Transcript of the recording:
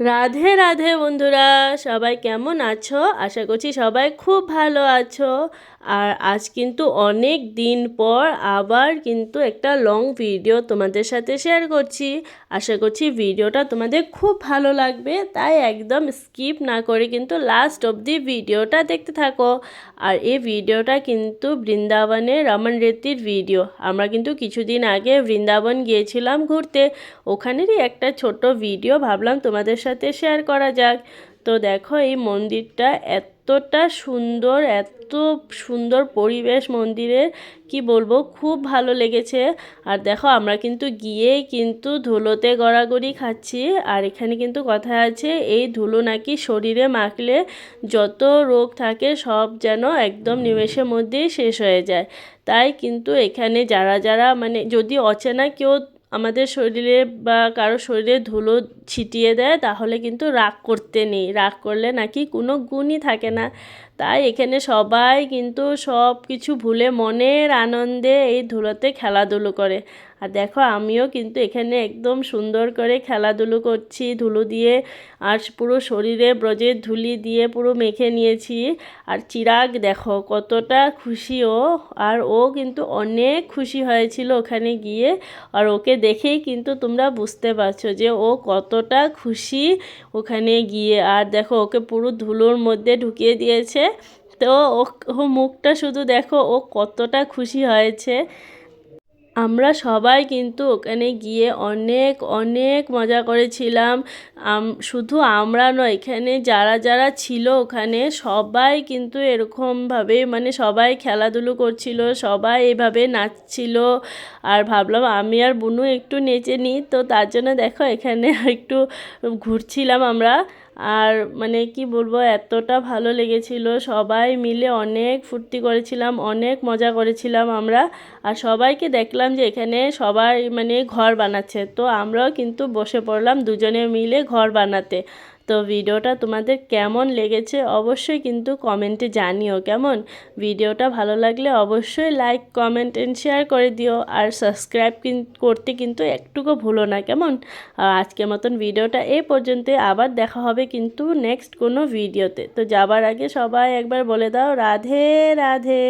রাধে রাধে বন্ধুরা, সবাই কেমন আছো? আশা করছি সবাই খুব ভালো আছো। আর আজ কিন্তু অনেক দিন পর আবার কিন্তু একটা লং ভিডিও তোমাদের সাথে শেয়ার করছি। আশা করছি ভিডিওটা তোমাদের খুব ভালো লাগবে, তাই একদম স্কিপ না করে কিন্তু লাস্ট অবধি ভিডিওটা দেখতে থাকো। আর এই ভিডিওটা কিন্তু বৃন্দাবনের রমন রেতির ভিডিও আমরা কিন্তু কিছুদিন আগে বৃন্দাবন গিয়েছিলাম ঘুরতে। ওখানেরই একটা ছোট ভিডিও ভাবলাম তোমাদের সাথে শেয়ার করা যাক। তো দেখো এই মন্দিরটা এতটা সুন্দর, এত সুন্দর পরিবেশ মন্দিরে কি বলব, খুব ভালো লেগেছে। আর দেখো আমরা কিন্তু গিয়েই কিন্তু ধুলোতে গড়াগড়ি খাচ্ছি। আর এখানে কিন্তু কথা আছে, এই ধুলো নাকি শরীরে মাখলে যত রোগ থাকে সব যেন একদম নিমেষের মধ্যেই শেষ হয়ে যায়। তাই কিন্তু এখানে যারা যারা মানে যদি অচেনা কেউ আমাদের শরীরে বা কারও শরীরে ধুলো ছিটিয়ে দেয়, তাহলে কিন্তু রাগ করতে নেই। রাগ করলে নাকি কোনো গুণই থাকে না। তাই এখানে সবাই কিন্তু সব কিছু ভুলে মনের আনন্দে এই ধুলোতে খেলাধুলো করে। আর দেখো, আমিও কিন্তু এখানে একদম সুন্দর করে খেলাধুলো করছি, ধুলো দিয়ে আর পুরো শরীরে ব্রজের ধুলি দিয়ে পুরো মেখে নিয়েছি। আর চিরাগ দেখো, কতটা খুশি ও। আর ও কিন্তু অনেক খুশি হয়েছিল ওখানে গিয়ে। আর ওকে দেখেই কিন্তু তোমরা বুঝতে পারছ যে ও কতটা খুশি ওখানে গিয়ে। আর দেখো, ওকে পুরো ধুলোর মধ্যে ঢুকিয়ে দিয়েছে। তো ও মুখটা শুধু দেখো, ও কতটা খুশি হয়েছে। আমরা সবাই কিন্তু ওখানে গিয়ে অনেক অনেক মজা করেছিলাম। শুধু আমরা নয়, এখানে যারা যারা ছিল ওখানে সবাই কিন্তু এরকমভাবে মানে সবাই খেলাধুলো করছিল, সবাই এভাবে নাচছিল। আর ভাবলাম আমি আর বুনু একটু নেচে নিই, তো তার জন্য দেখো এখানে একটু ঘুরছিলাম আমরা। আর মানে কি বলব, এতটা ভালো লেগেছিল। সবাই মিলে অনেক ফুর্তি করেছিলাম, অনেক মজা করেছিলাম আমরা। আর সবাইকে দেখলাম যে এখানে সবাই মানে ঘর বানাচ্ছে। তো আমরাও কিন্তু বসে পড়লাম দুজনে মিলে ঘর বানাতে। তো ভিডিওটা তোমাদের কেমন লেগেছে অবশ্যই কিন্তু কমেন্টে জানিও, কেমন? ভিডিওটা ভালো লাগলে অবশ্যই লাইক কমেন্ট অ্যান্ড শেয়ার করে দিও, আর সাবস্ক্রাইব করতে কিন্তু একটুকু ভুলো না, কেমন? আজকের মতন ভিডিওটা এ পর্যন্ত আবার দেখা হবে কিন্তু নেক্সট কোনো ভিডিওতে। তো যাবার আগে সবাই একবার বলে দাও, রাধে রাধে।